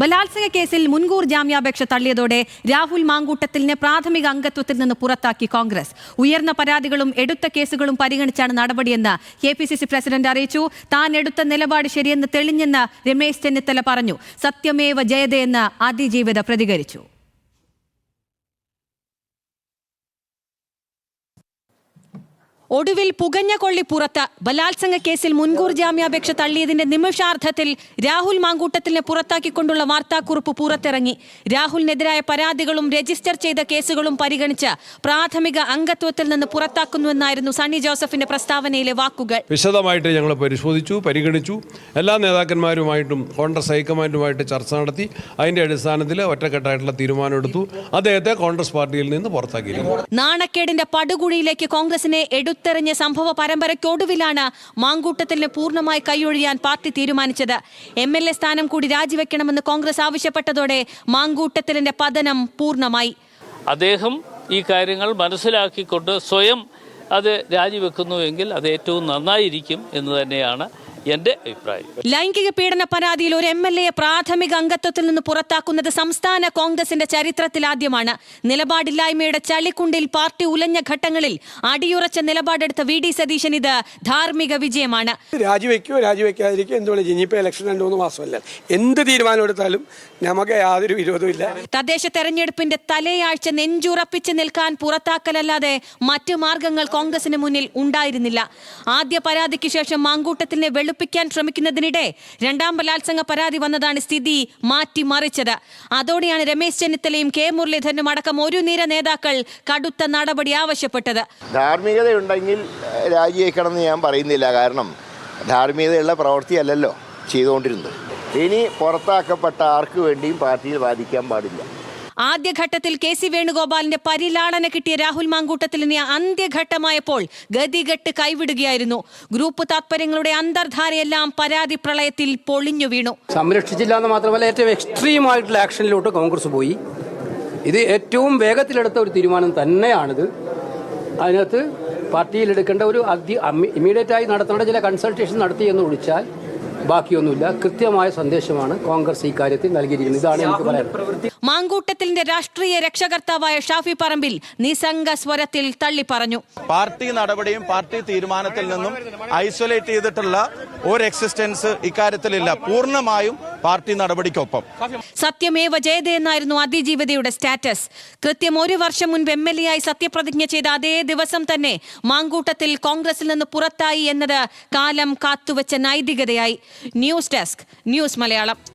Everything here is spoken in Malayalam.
ബലാത്സംഗ കേസിൽ മുൻകൂർ ജാമ്യാപേക്ഷ തള്ളിയതോടെ രാഹുൽ മാങ്കൂട്ടത്തിലിനെ പ്രാഥമിക അംഗത്വത്തിൽ നിന്ന് പുറത്താക്കി കോൺഗ്രസ്. ഉയർന്ന പരാതികളും എടുത്ത കേസുകളും പരിഗണിച്ചാണ് നടപടിയെന്ന് K P C C president അറിയിച്ചു. താൻ എടുത്ത നിലപാട് ശരിയെന്ന് തെളിഞ്ഞെന്ന് രമേശ് ചെന്നിത്തല പറഞ്ഞു. സത്യമേവ ജയതയെന്ന് അതിജീവിത പ്രതികരിച്ചു. ഒടുവിൽ പുകഞ്ഞ കൊള്ളി പുറത്ത് ബലാത്സംഗ കേസിൽ മുൻകൂർ ജാമ്യാപേക്ഷ തള്ളിയതിന്റെ നിമിഷാർത്ഥത്തിൽ രാഹുൽ മാങ്കൂട്ടത്തിനെ പുറത്താക്കിക്കൊണ്ടുള്ള വാർത്താക്കുറിപ്പ് പുറത്തിറങ്ങി. രാഹുലിനെതിരായ പരാതികളും രജിസ്റ്റർ ചെയ്ത കേസുകളും പരിഗണിച്ച് പ്രാഥമിക അംഗത്വത്തിൽ നിന്ന് പുറത്താക്കുന്നുവെന്നായിരുന്നു സണ്ണി ജോസഫിന്റെ പ്രസ്താവനയിലെ വാക്കുകൾ. വിശദമായിട്ട് ഞങ്ങൾ പരിശോധിച്ചു പരിഗണിച്ചു. എല്ലാ നേതാക്കന്മാരുമായിട്ടും കോൺഗ്രസ് ഹൈക്കമാൻഡുമായിട്ട് ചർച്ച നടത്തി. അതിന്റെ അടിസ്ഥാനത്തിൽ ഒറ്റക്കെട്ടായിട്ടുള്ള തീരുമാനമെടുത്തു. അദ്ദേഹത്തെ കോൺഗ്രസ് പാർട്ടിയിൽ നിന്ന് പുറത്താക്കി നാണക്കേടിന്റെ പടുകുഴിയിലേക്ക് കോൺഗ്രസിനെ എടുത്തെറിഞ്ഞ സംഭവ പരമ്പരയ്ക്കൊടുവിലാണ് മാങ്കൂട്ടത്തിന് പൂർണമായി കൈയൊഴിയാൻ പാർട്ടി തീരുമാനിച്ചത്. എം എൽ എ സ്ഥാനം കൂടി രാജിവെക്കണമെന്ന് കോൺഗ്രസ് ആവശ്യപ്പെട്ടതോടെ മാങ്കൂട്ടത്തിലിന്റെ പതനം പൂർണമായി. അദ്ദേഹം ഈ കാര്യങ്ങൾ മനസ്സിലാക്കിക്കൊണ്ട് സ്വയം അത് രാജിവെക്കുന്നുവെങ്കിൽ അത് ഏറ്റവും നന്നായിരിക്കും എന്ന് തന്നെയാണ് എന്റെ അഭിപ്രായം. ലൈംഗിക പീഡന പരാതിയിൽ ഒരു എം എൽ എ പ്രാഥമിക അംഗത്വത്തിൽ നിന്ന് പുറത്താക്കുന്നത് സംസ്ഥാന കോൺഗ്രസിന്റെ ചരിത്രത്തിൽ ആദ്യമാണ്. നിലപാടില്ലായ്മയുടെ ചളിക്കുണ്ടിൽ പാർട്ടി ഉലഞ്ഞ ഘട്ടങ്ങളിൽ അടിയുറച്ച നിലപാടെടുത്ത വി ഡി സതീശൻ ഇത് ധാർമ്മിക വിജയമാണ്. രാജിവെക്കോ രാജിവെക്കാതിരിക്കും എന്തുകൊണ്ട്? ഇലക്ഷൻ രണ്ട് മൂന്ന് മാസമല്ല. എന്ത് തീരുമാനം എടുത്താലും നമുക്ക് യാതൊരു വിരോധമില്ല തദ്ദേശ തെരഞ്ഞെടുപ്പിന്റെ തലയാഴ്ച നെഞ്ചുറപ്പിച്ച് നിൽക്കാൻ പുറത്താക്കലല്ലാതെ മറ്റു മാർഗങ്ങൾ കോൺഗ്രസിന് മുന്നിൽ ഉണ്ടായിരുന്നില്ല. ആദ്യ പരാതിക്ക് ശേഷം മാങ്കൂട്ടത്തിനെ വെളുപ്പിക്കാൻ ശ്രമിക്കുന്നതിനിടെ രണ്ടാം ബലാത്സംഗ പരാതി വന്നതാണ് സ്ഥിതി മാറ്റിമറിച്ചത്. അതോടെയാണ് രമേശ് ചെന്നിത്തലയും കെ മുരളീധരനും അടക്കം ഒരു നിര നേതാക്കൾ കടുത്ത നടപടി ആവശ്യപ്പെട്ടത്. ധാർമ്മികതയുണ്ടെങ്കിൽ ഉണ്ടെങ്കിൽ രാജിവെക്കണം എന്ന് ഞാൻ പറയുന്നില്ല. കാരണം ധാർമ്മികതയുള്ള പ്രവൃത്തിയല്ലല്ലോ ചെയ്തുകൊണ്ടിരുന്നത്. ഇനി പുറത്താക്കപ്പെട്ട ആർക്കു വേണ്ടിയും പാർട്ടിയിൽ ബാധിക്കാൻ പാടില്ല. ആദ്യഘട്ടത്തിൽ കെ സി വേണുഗോപാലിന്റെ പരിലാളന കിട്ടിയ രാഹുൽ മാങ്കൂട്ടത്തിലിനെ അന്ത്യഘട്ടമായപ്പോൾ ഗതികെട്ട് കൈവിടുകയായിരുന്നു. ഗ്രൂപ്പ് താത്പര്യങ്ങളുടെ അന്തർധാരയെല്ലാം പരാതി പ്രളയത്തിൽ പൊളിഞ്ഞു വീണു. സംരക്ഷിച്ചില്ല എന്ന് മാത്രമല്ല ഏറ്റവും എക്സ്ട്രീം ആയിട്ടുള്ള ആക്ഷനിലോട്ട് കോൺഗ്രസ് പോയി. ഇത് ഏറ്റവും വേഗത്തിലെടുത്ത ഒരു തീരുമാനം തന്നെയാണിത്. അതിനകത്ത് പാർട്ടിയിൽ എടുക്കേണ്ട ഒരു അതി ഇമ്മീഡിയറ്റ് ആയി നടത്തേണ്ട ചില കൺസൾട്ടേഷൻ നടത്തി എന്ന് ഒഴിച്ചാൽ ബാക്കിയൊന്നുമില്ല. കൃത്യമായ സന്ദേശമാണ് കോൺഗ്രസ് ഈ കാര്യത്തിൽ നൽകിയിരിക്കുന്നത്. ഇതാണ് എനിക്ക് പറയാനുള്ളത്. മാങ്കൂട്ടത്തിന്റെ രാഷ്ട്രീയ രക്ഷകർത്താവായ ഷാഫി പറമ്പിൽ നിസംഗ സ്വരത്തിൽ തള്ളി പറഞ്ഞു. പാർട്ടി നടപടിയും പാർട്ടി തീരുമാനത്തിൽ നിന്നും ഐസൊലേറ്റ് ചെയ്തിട്ടുള്ള ഒരു എക്സിസ്റ്റൻസ് ഇക്കാര്യത്തിലില്ല. പൂർണമായും പാർട്ടി നടപടിക്കൊപ്പം. സത്യമേവ ജയതേ എന്നായിരുന്നു അതിജീവിതയുടെ സ്റ്റാറ്റസ്. കൃത്യം ഒരു വർഷം മുൻപ് എം എൽ എ ആയി സത്യപ്രതിജ്ഞ ചെയ്ത അതേ ദിവസം തന്നെ മാങ്കൂട്ടത്തിൽ കോൺഗ്രസിൽ നിന്ന് പുറത്തായി എന്നത് കാലം കാത്തുവച്ച നൈതികതയായി. News desk news Malayalam.